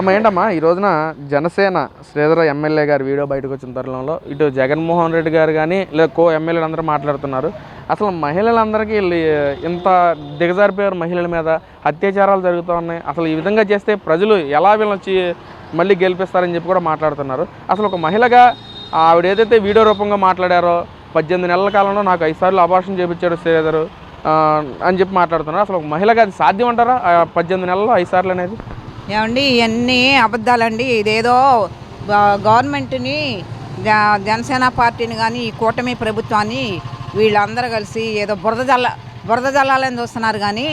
అమ్మ ఏంటమ్మా? ఈ రోజున జనసేన శ్రీధర ఎమ్మెల్యే గారి వీడియో బయటకు వచ్చిన తరుణంలో ఇటు జగన్మోహన్ రెడ్డి గారు కానీ లేదా కో ఎమ్మెల్యేలు అందరూ మాట్లాడుతున్నారు. అసలు మహిళలందరికీ ఇంత దిగజారిపోయారు మహిళల మీద? అత్యాచారాలు జరుగుతూ ఉన్నాయి అసలు ఈ విధంగా చేస్తే ప్రజలు ఎలా వీళ్ళని వచ్చి మళ్ళీ గెలిపిస్తారని చెప్పి కూడా మాట్లాడుతున్నారు. అసలు ఒక మహిళగా ఆవిడ ఏదైతే వీడియో రూపంగా మాట్లాడారో పద్దెనిమిది నెలల కాలంలో నాకు ఐదు సార్లు అబార్షన్ చేయించాడు శ్రీధర్ అని చెప్పి మాట్లాడుతున్నారు. అసలు ఒక మహిళగా అది సాధ్యం అంటారా? ఆ పద్దెనిమిది నెలల్లో ఐదు సార్లు అనేది? ఏమండి ఇవన్నీ అబద్ధాలండి. ఇదేదో గవర్నమెంట్ని జనసేన పార్టీని కానీ ఈ కూటమి ప్రభుత్వాన్ని వీళ్ళందరూ కలిసి ఏదో బురద జల్ల బురద జల్లాలని చూస్తున్నారు కానీ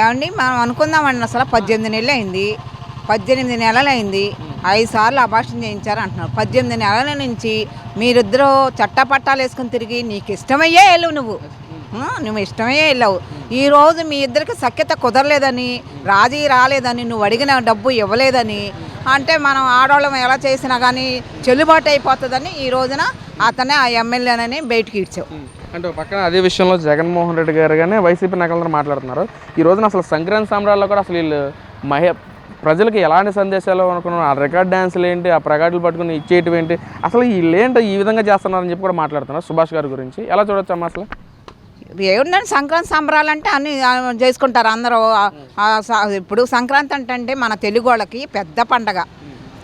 ఏమండి మనం అనుకుందామండి అసలు పద్దెనిమిది నెలలు అయింది పద్దెనిమిది నెలలు అయింది ఐదు సార్లు అభాషణ చేయించారు అంటున్నారు. పద్దెనిమిది నెలల నుంచి మీరిద్దరూ చట్టపట్టాలు వేసుకుని తిరిగి నీకు ఇష్టమయ్యే వెళ్ళు నువ్వు. నువ్వు ఇష్టమే వెళ్ళావు. ఈరోజు మీ ఇద్దరికి సఖ్యత కుదరలేదని రాజీ రాలేదని నువ్వు అడిగిన డబ్బు ఇవ్వలేదని అంటే మనం ఆడవాళ్ళం ఎలా చేసినా కానీ చెల్లుబాటు అయిపోతుందని ఈ రోజున అతనే ఆ ఎమ్మెల్యేనని బయటికి ఇచ్చావు. అంటే పక్కన అదే విషయంలో జగన్మోహన్ రెడ్డి గారు కానీ వైసీపీ నాయకులందరూ మాట్లాడుతున్నారు. ఈ రోజున అసలు సంక్రాంతి సంబరాల్లో కూడా అసలు వీళ్ళు మహి ప్రజలకు ఎలాంటి సందేశాలు అనుకున్నారు? ఆ రికార్డ్ డ్యాన్సులు ఏంటి? ఆ ప్రగాడులు పట్టుకుని ఇచ్చేటివి ఏంటి? అసలు వీళ్ళు ఏంటో ఈ విధంగా చేస్తున్నారని చెప్పి కూడా మాట్లాడుతున్నారు సుభాష్ గారి గురించి. ఎలా చూడొచ్చమ్మా అసలు? ఏముందండి? సంక్రాంతి సంబరాలు అంటే అన్ని చేసుకుంటారు అందరూ. ఇప్పుడు సంక్రాంతి అంటే అంటే మన తెలుగు వాళ్ళకి పెద్ద పండగ.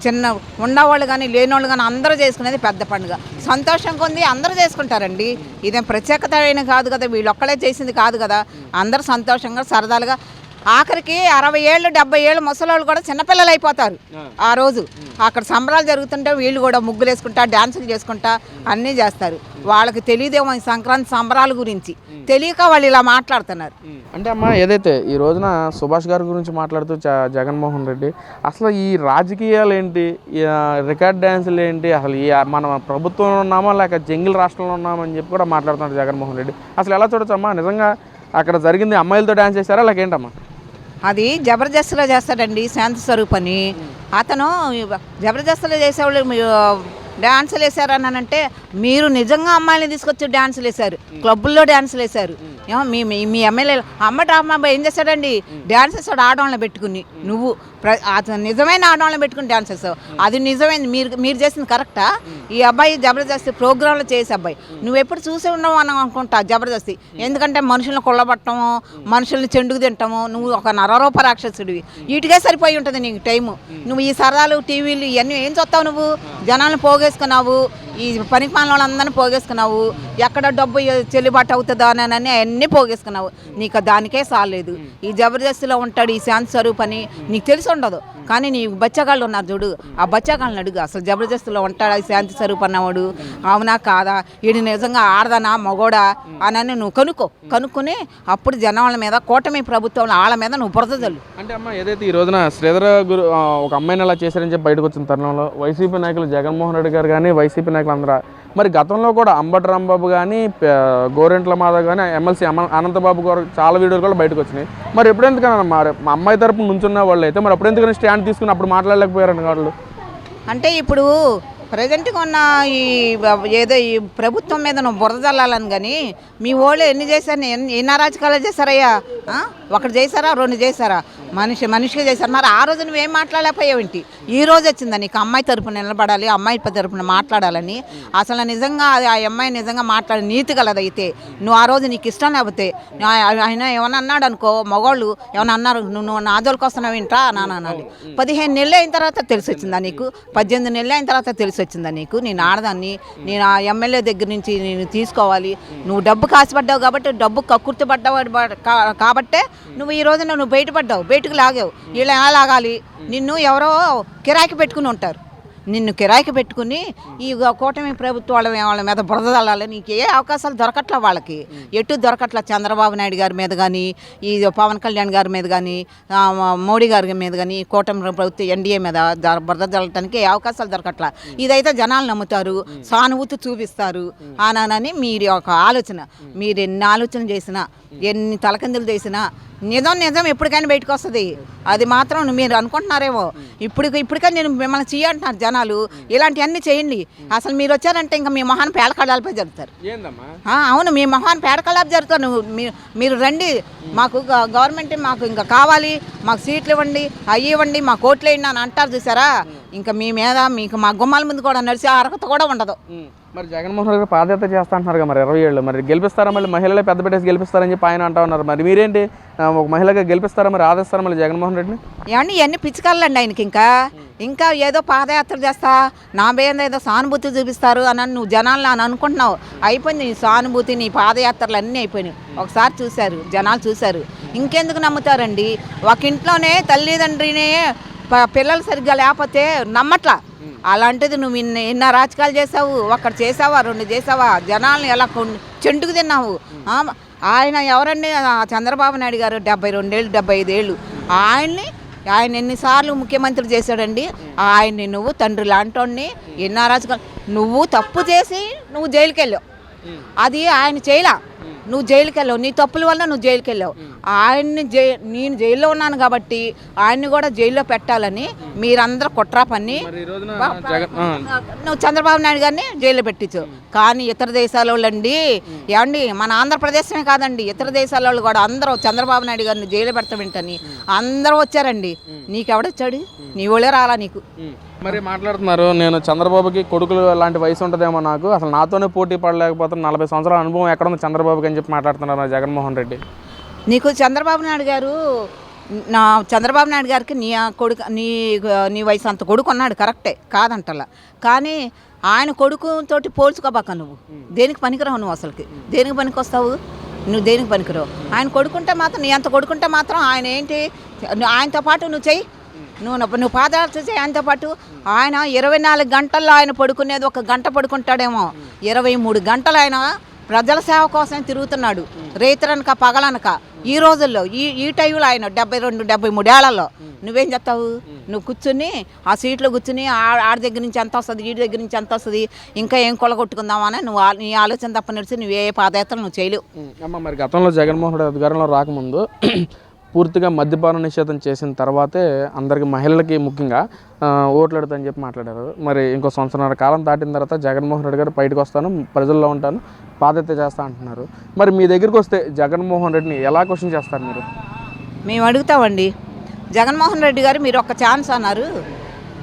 చిన్న ఉన్నవాళ్ళు కానీ లేనివాళ్ళు కానీ అందరూ చేసుకునేది పెద్ద పండుగ. సంతోషం కొంది అందరూ చేసుకుంటారండి. ఇదేం ప్రత్యేకత అయిన కాదు కదా వీళ్ళొక్కలే చేసింది కాదు కదా. అందరూ సంతోషంగా సరదాలుగా ఆఖరికి అరవై ఏళ్ళు డెబ్బై ఏళ్ళు ముసలోళ్ళు కూడా చిన్నపిల్లలు అయిపోతారు ఆ. రోజు. అక్కడ సంబరాలు జరుగుతుంటే వీళ్ళు కూడా ముగ్గులు వేసుకుంటా డ్యాన్సులు చేసుకుంటా అన్నీ చేస్తారు. వాళ్ళకి తెలియదేమో ఈ సంక్రాంతి సంబరాల గురించి. తెలియక వాళ్ళు ఇలా మాట్లాడుతున్నారు. అంటే అమ్మా ఏదైతే ఈ రోజున సుభాష్ గారి గురించి మాట్లాడుతూ జగన్మోహన్ రెడ్డి అసలు ఈ రాజకీయాలు ఏంటి? రికార్డ్ డ్యాన్సులు ఏంటి? అసలు ఈ మన ప్రభుత్వంలో ఉన్నామా లేక జంగిల్ రాష్ట్రంలో ఉన్నామని చెప్పి కూడా మాట్లాడుతున్నాడు జగన్మోహన్ రెడ్డి. అసలు ఎలా చూడొచ్చమ్మా? నిజంగా అక్కడ జరిగింది అమ్మాయిలతో డ్యాన్స్ చేశారా లేక ఏంటమ్మా? అది జబర్దస్త్లో చేస్తాడండి శాంతి స్వరూప్ అని అతను జబర్దస్త్లో చేసేవాళ్ళు డాన్సులు డ్యాన్సులు వేసారనంటే మీరు నిజంగా అమ్మాయిని తీసుకొచ్చి డ్యాన్సులు వేశారు. క్లబ్బుల్లో డ్యాన్సులు వేశారు. ఏమో మీ మీ- ఎమ్మెల్యే అమ్మ డ్రామా ఏం చేస్తాడండి? డ్యాన్స్ వేస్తాడు ఆడవాళ్ళని పెట్టుకుని. నువ్వు ప్ర అతను నిజమైన ఆడవాళ్ళని పెట్టుకుని డ్యాన్స్ వేస్తావు. అది నిజమైంది. మీరు మీరు చేసింది కరెక్టా ఈ అబ్బాయి జబర్దస్తి ప్రోగ్రాంలో చేసే అబ్బాయి. నువ్వు ఎప్పుడు చూసే ఉన్నావు అని అనుకుంటా జబర్దస్తి. ఎందుకంటే మనుషులను కొల్లబట్టము మనుషుల్ని చెండుకు తింటాము నువ్వు ఒక నరరూప రాక్షసుడివి. వీటికే సరిపోయి ఉంటుంది నీకు టైము. నువ్వు ఈ సరదాలు టీవీలు ఇవన్నీ ఏం చూస్తావు నువ్వు? జనాలను పోగేసుకున్నావు. ఈ పనికి మాలిన వాళ్ళందరినీ పోగేసుకున్నావు. ఎక్కడ డబ్బు చెల్లుబాటు అవుతుందా అని అన్నీ పోగేసుకున్నావు. నీకు దానికే సాలేదు. ఈ జబర్దస్తిలో ఉంటాడు ఈ శాంతి స్వరూప్ అని నీకు తెలిసి ఉండదు. కానీ నీ బచ్చగాళ్ళు ఉన్నారు చూడు. ఆ బచ్చగాళ్ళని అడుగు. అసలు జబర్దస్తిలో ఉంటాడా ఈ శాంతి స్వరూప్ అన్నవాడు? అవునా కాదా? వీడు నిజంగా ఆడదానా? మగోడా? అని నువ్వు కనుక్కో. కనుక్కుని అప్పుడు జనాల మీద కూటమి ప్రభుత్వం వాళ్ళ మీద నువ్వు బురదలు అంటే అమ్మ ఏదైతే ఈ రోజున శ్రీధర గురు ఒక అమ్మాయిని అలా చేశారని చెప్పి బయటకు వచ్చిన తరుణంలో వైసీపీ నాయకులు జగన్మోహన్ రెడ్డి గారు కానీ వైసీపీ నాయకులు అందరూ మరి గతంలో కూడా అంబటి రాంబాబు కానీ గోరెంట్ల మాధవ్ కానీ ఎమ్మెల్సీ అనంతబాబు గారు చాలా వీడియోలు కూడా బయటకు వచ్చినాయి. మరి ఎప్పుడెందుకన్నా మరి మా అమ్మాయి తరపు నుంచున్న వాళ్ళు అయితే మరి ఎప్పుడెందుకని స్టాండ్ తీసుకుని అప్పుడు మాట్లాడలేకపోయారండి వాళ్ళు అంటే ఇప్పుడు ప్రజెంట్గా ఉన్న ఈ ఏదో ఈ ప్రభుత్వం మీద నువ్వు బురద చల్లాలని కానీ మీ వాళ్ళు ఎన్ని చేశారు ఎన్ని ఎన్ని అరాచకాలు చేశారయ్యా? ఒకటి చేశారా రెండు చేశారా? మనిషి మనిషిగా చేశారు. మరి ఆ రోజు నువ్వేం మాట్లాడలేకపోయావేంటి ఈ రోజు వచ్చిందా నీకు? అమ్మాయి తరపున నిలబడాలి అమ్మాయి తరపున మాట్లాడాలని? అసలు నిజంగా అది ఆ అమ్మాయి నిజంగా మాట్లాడే నీతి గలదైతే నువ్వు ఆ రోజు నీకు ఇష్టం లేకపోతే ఆయన ఏమన్నా అన్నాడు అనుకో మగవాళ్ళు ఏమన్నా అన్నారు నువ్వు నువ్వు నా జోలికి వస్తున్నావు ఏంట్రా? నాన్న అనాలి పదిహేను నెలలు అయిన తర్వాత తెలిసి వచ్చిందా నీకు? పద్దెనిమిది నెలలు అయిన తర్వాత తెలిసి వచ్చిందా నీకు? నేను ఆడదాన్ని నేను ఆ ఎమ్మెల్యే దగ్గర నుంచి నేను తీసుకోవాలి. నువ్వు డబ్బు కాసిపడ్డావు కాబట్టి డబ్బు కక్కుర్తి పడ్డావు కాబట్టే నువ్వు ఈ రోజున నువ్వు బయటపడ్డావు బయటకు లాగావు. వీళ్ళు ఎలా లాగాలి? నిన్ను ఎవరో కిరాయికి పెట్టుకుని ఉంటారు. నిన్ను కిరాయికి పెట్టుకుని ఈ కూటమి ప్రభుత్వాల వాళ్ళ మీద బురద చల్లాలి నీకు ఏ అవకాశాలు దొరకట్లా వాళ్ళకి? ఎటు దొరకట్లా చంద్రబాబు నాయుడు గారి మీద కానీ ఈ పవన్ కళ్యాణ్ గారి మీద కానీ మోడీ గారి మీద కానీ కూటమి ప్రభుత్వం ఎన్డీఏ మీద బురద చల్లటానికి ఏ అవకాశాలు దొరకట్లా? ఇదైతే జనాలు నమ్ముతారు. సానుభూతి చూపిస్తారు. ఆనానని మీరు ఒక ఆలోచన. మీరు ఎన్ని ఆలోచన చేసినా ఎన్ని తలకిందులు చేసినా నిజం నిజం ఎప్పటికైనా బయటకు వస్తుంది. అది మాత్రం మీరు అనుకుంటున్నారేమో. ఇప్పుడు ఇప్పటికైనా నేను మిమ్మల్ని చేయంటున్నారు జనం జనాలు ఇలాంటివన్నీ చేయండి. అసలు మీరు వచ్చారంటే ఇంకా మీ మొహాన్ని పేడకడాలపై జరుగుతారు. అవును మీ మొహాన్ని పేడకలాపు జరుగుతారు. నువ్వు మీ- మీరు రండి. మాకు గవర్నమెంట్ మాకు ఇంకా కావాలి. మాకు సీట్లు ఇవ్వండి అవి ఇవ్వండి మా కోట్లు వేయండి అని అంటారు చూసారా? ఇంకా మీ మీద మీకు మా గుమ్మాల ముందు కూడా నడిచే అర్హత కూడా ఉండదు. మరి జగన్మోహన్ రెడ్డి పాదయాత్ర చేస్తా అంటున్నారు కదా మరి ఇరవై ఏళ్ళు. మరి గెలిపిస్తారా మళ్ళీ మహిళలే పెద్ద పెట్టేసి గెలిపిస్తారని చెప్పి ఆయన అంటా ఉన్నారు. మరి మీరేంటి ఒక మహిళగా గెలిపిస్తారా మరి ఆదేస్తారా మళ్ళీ జగన్మోహన్ రెడ్డిని? ఏమండి ఇవన్నీ పిచ్చుకల్లండి ఆయనకి ఇంకా. ఇంకా ఏదో పాదయాత్ర చేస్తా నా మీద ఏదో సానుభూతి చూపిస్తారు అని నువ్వు జనాలను అని అనుకుంటున్నావు. అయిపోయింది నీ సానుభూతి నీ పాదయాత్రలు అన్నీ అయిపోయినాయి. ఒకసారి చూశారు జనాలు చూశారు. ఇంకెందుకు నమ్ముతారండి? ఒక ఇంట్లోనే తల్లిదండ్రిని పిల్లలు సరిగ్గా లేకపోతే నమ్మట్లా. అలాంటిది నువ్వు ఇన్ని ఎన్న రాజకాలు చేసావు ఒకటి చేసావా రెండు చేసావా జనాల్ని ఎలా చెంటుకు తిన్నావు? ఆయన ఎవరండి? చంద్రబాబు నాయుడు గారు డెబ్బై రెండేళ్ళు డెబ్బై ఐదేళ్ళు. ఆయన్ని ఆయన ఎన్నిసార్లు ముఖ్యమంత్రి చేశాడండి. ఆయన్ని నువ్వు తండ్రి లాంటోడిని ఎన్నో రాజకాలు నువ్వు తప్పు చేసి నువ్వు జైలుకి వెళ్ళావు అది ఆయన చేయలా. నువ్వు జైలుకి వెళ్ళావు నీ తప్పుల వల్ల నువ్వు జైలుకి వెళ్ళావు ఆయన్ని జై నేను జైల్లో ఉన్నాను కాబట్టి ఆయన్ని కూడా జైల్లో పెట్టాలని మీరందరూ కుట్రా ఆ, నువ్వు చంద్రబాబు నాయుడు గారిని జైల్లో పెట్టించు. కానీ ఇతర దేశాల వాళ్ళండి ఏమండి మన ఆంధ్రప్రదేశమే కాదండి ఇతర దేశాల వాళ్ళు కూడా అందరూ చంద్రబాబు నాయుడు గారిని జైలు పెడతామేంటని అందరూ వచ్చారండి. నీకెవడొచ్చాడు నీ వాళ్ళే రాలా నీకు. మరి మాట్లాడుతున్నారు నేను చంద్రబాబుకి కొడుకులు లాంటి వయసు ఉంటుందేమో నాకు అసలు నాతోనే పోటీ పడలేకపోతున్నా నలభై సంవత్సరాల అనుభవం ఎక్కడ ఉంది చంద్రబాబుకి అని చెప్పి మాట్లాడుతున్నారు జగన్మోహన్ రెడ్డి. నీకు చంద్రబాబు నాయుడు గారు నా చంద్రబాబు నాయుడు గారికి నీ కొడుకు నీ నీ వయసు అంత కొడుకు ఉన్నాడు కరెక్టే కాదంటలా. కానీ ఆయన కొడుకుతోటి పోల్చుకోబాక నువ్వు. దేనికి పనికిరావు నువ్వు అసలుకి? దేనికి పనికి వస్తావు నువ్వు దేనికి పనికిరావు? ఆయన కొడుకుంటే మాత్రం నీ అంత కొడుకుంటే మాత్రం ఆయన ఏంటి ఆయనతో పాటు నువ్వు చెయ్యి. నువ్వు నువ్వు పాదాలు చేయి ఆయనతో పాటు. ఆయన ఇరవై నాలుగు గంటల్లో ఆయన పడుకునేది ఒక గంట పడుకుంటాడేమో. ఇరవై మూడు గంటలు ఆయన ప్రజల సేవ కోసం తిరుగుతున్నాడు. రైతులనక పగలనక. ఈ రోజుల్లో ఈ ఈ టైంలో ఆయన డెబ్బై రెండు డెబ్బై మూడేళ్ళలో నువ్వేం చేస్తావు నువ్వు కూర్చుని ఆ సీట్లో కూర్చుని ఆడి దగ్గర నుంచి ఎంత వస్తుంది వీడి దగ్గర నుంచి ఎంత వస్తుంది ఇంకా ఏం కొలగొట్టుకుందామని నువ్వు నీ ఆలోచన తప్ప నడిచి నువ్వు ఏ పాదయాత్రలు నువ్వు చేయలేవు. అమ్మ మరి గతంలో జగన్మోహన్ రెడ్డి అధికారంలో రాకముందు పూర్తిగా మద్యపాన నిషేధం చేసిన తర్వాతే అందరికి మహిళలకి ముఖ్యంగా ఆ, చెప్పి మాట్లాడారు. మరి ఇంకో సంవత్సరాల కాలం దాటిన తర్వాత జగన్మోహన్ రెడ్డి గారు బయటకు వస్తాను ప్రజల్లో ఉంటాను పాదయాత్ర చేస్తా అంటున్నారు. మరి మీ దగ్గరికి వస్తే జగన్మోహన్ రెడ్డిని ఎలా క్వశ్చన్ చేస్తారు మీరు? మేము అడుగుతామండి. జగన్మోహన్ రెడ్డి గారు మీరు ఒక ఛాన్స్ అన్నారు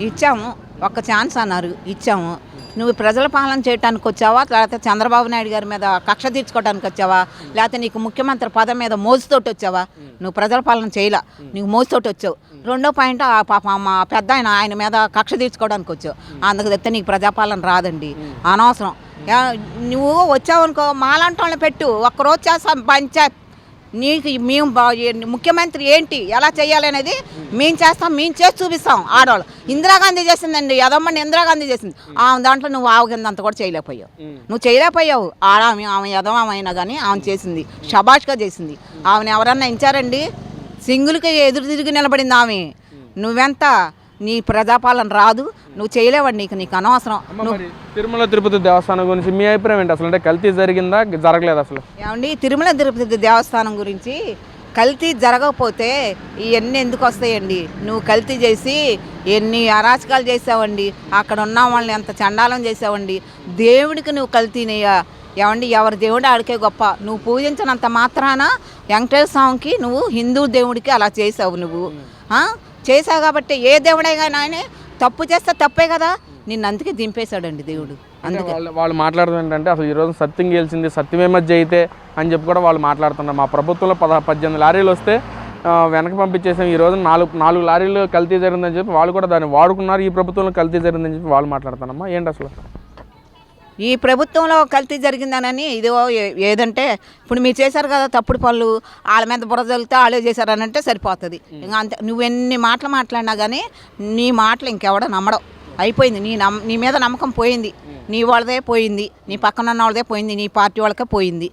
ఇచ్చాము ఒక ఛాన్స్ అన్నారు ఇచ్చాము. నువ్వు ప్రజల పాలన చేయడానికి వచ్చావా? లేకపోతే చంద్రబాబు నాయుడు గారి మీద కక్ష తీర్చుకోవడానికి వచ్చావా? లేకపోతే నీకు ముఖ్యమంత్రి పదం మీద మోజుతోటి వచ్చావా? నువ్వు ప్రజల పాలన చేయలా. నీకు మోజుతోటి వచ్చావు. రెండో పాయింట్ ఆ పాప మా పెద్ద ఆయన ఆయన మీద కక్ష తీర్చుకోవడానికి వచ్చావు. అందుకు తెస్తే నీకు ప్రజాపాలన రాదండి. అనవసరం. నువ్వు వచ్చావనుకో మాలాంటి వాళ్ళని పెట్టు. ఒక్కరోజు చేస్తాం పంచాయత్ నీకు మేము బా- ముఖ్యమంత్రి ఏంటి? ఎలా చేయాలి అనేది మేము చేస్తాం మేము చేసి చూపిస్తాం ఆడవాళ్ళు. ఇందిరాగాంధీ చేసిందండి యదమ్మని ఇందిరాగాంధీ చేసింది. ఆమె దాంట్లో నువ్వు ఆవు కింద అంత కూడా చేయలేకపోయావు. నువ్వు చేయలేకపోయావు. ఆడ ఆమె ఆమె యదవం అయినా కానీ ఆమె చేసింది షబాష్గా చేసింది. ఆమెను ఎవరన్నా ఇచ్చారండి సింగుల్కి ఎదురు తిరిగి నిలబడింది ఆమె. నువ్వెంత? నీ ప్రజాపాలన రాదు. నువ్వు చేయలేవండి నీకు నీకు అనవసరం. తిరుమల తిరుపతి దేవస్థానం గురించి మీ అభిప్రాయం ఏంటి అసలు? అంటే కల్తీ జరిగిందా? జరగలేదు అసలు? ఏమండి తిరుమల తిరుపతి దేవస్థానం గురించి కల్తీ జరగకపోతే ఇవన్నీ ఎందుకు వస్తాయండి? నువ్వు కల్తీ చేసి ఎన్ని అరాచకాలు చేసావండి? అక్కడ ఉన్న వాళ్ళని ఎంత చండాలం చేసావండి? దేవుడికి నువ్వు కల్తీనయ్యా ఏమండి ఎవరి దేవుడు ఆడికే గొప్ప? నువ్వు పూజించినంత మాత్రాన వెంకటేశ్వర స్వామికి నువ్వు హిందూ దేవుడికి అలా చేసావు నువ్వు? చేసావు కాబట్టి ఏ దేవుడైనా ఆయనే తప్పు చేస్తే తప్పే కదా. నిన్ను అందుకే దింపేశాడండి దేవుడు. అందుకే. వాళ్ళు వాళ్ళు మాట్లాడడం ఏంటంటే అసలు ఈ రోజు సత్యం గెలిచింది సత్యమే మధ్య అయితే అని చెప్పి కూడా వాళ్ళు మాట్లాడుతున్నారు. మా ప్రభుత్వంలో పద పద్దెనిమిది లారీలు వస్తే వెనక పంపించేసాం. ఈ రోజు నాలుగు నాలుగు లారీలు కల్తీ జరిగిందని చెప్పి వాళ్ళు కూడా దాన్ని వాడుకున్నారు. ఈ ప్రభుత్వంలో కల్తీ జరిగిందని చెప్పి వాళ్ళు మాట్లాడుతున్నారమ్మా. ఏంటి అసలు? ఈ ప్రభుత్వంలో కల్తీ జరిగిందనని ఇదో ఏదంటే ఇప్పుడు మీరు చేశారు కదా తప్పుడు పనులు వాళ్ళ మీద బుర్ర చల్లితే వాళ్ళే చేశారనంటే సరిపోతుంది. ఇంకా అంతే నువ్వు ఎన్ని మాటలు మాట్లాడినా కానీ నీ మాటలు ఇంకెవడ నమ్మడం. అయిపోయింది నీ నమ్ నీ మీద నమ్మకం పోయింది. నీ వాళ్ళదే పోయింది నీ పక్కన ఉన్న వాళ్ళదే పోయింది నీ పార్టీ వాళ్ళకే పోయింది.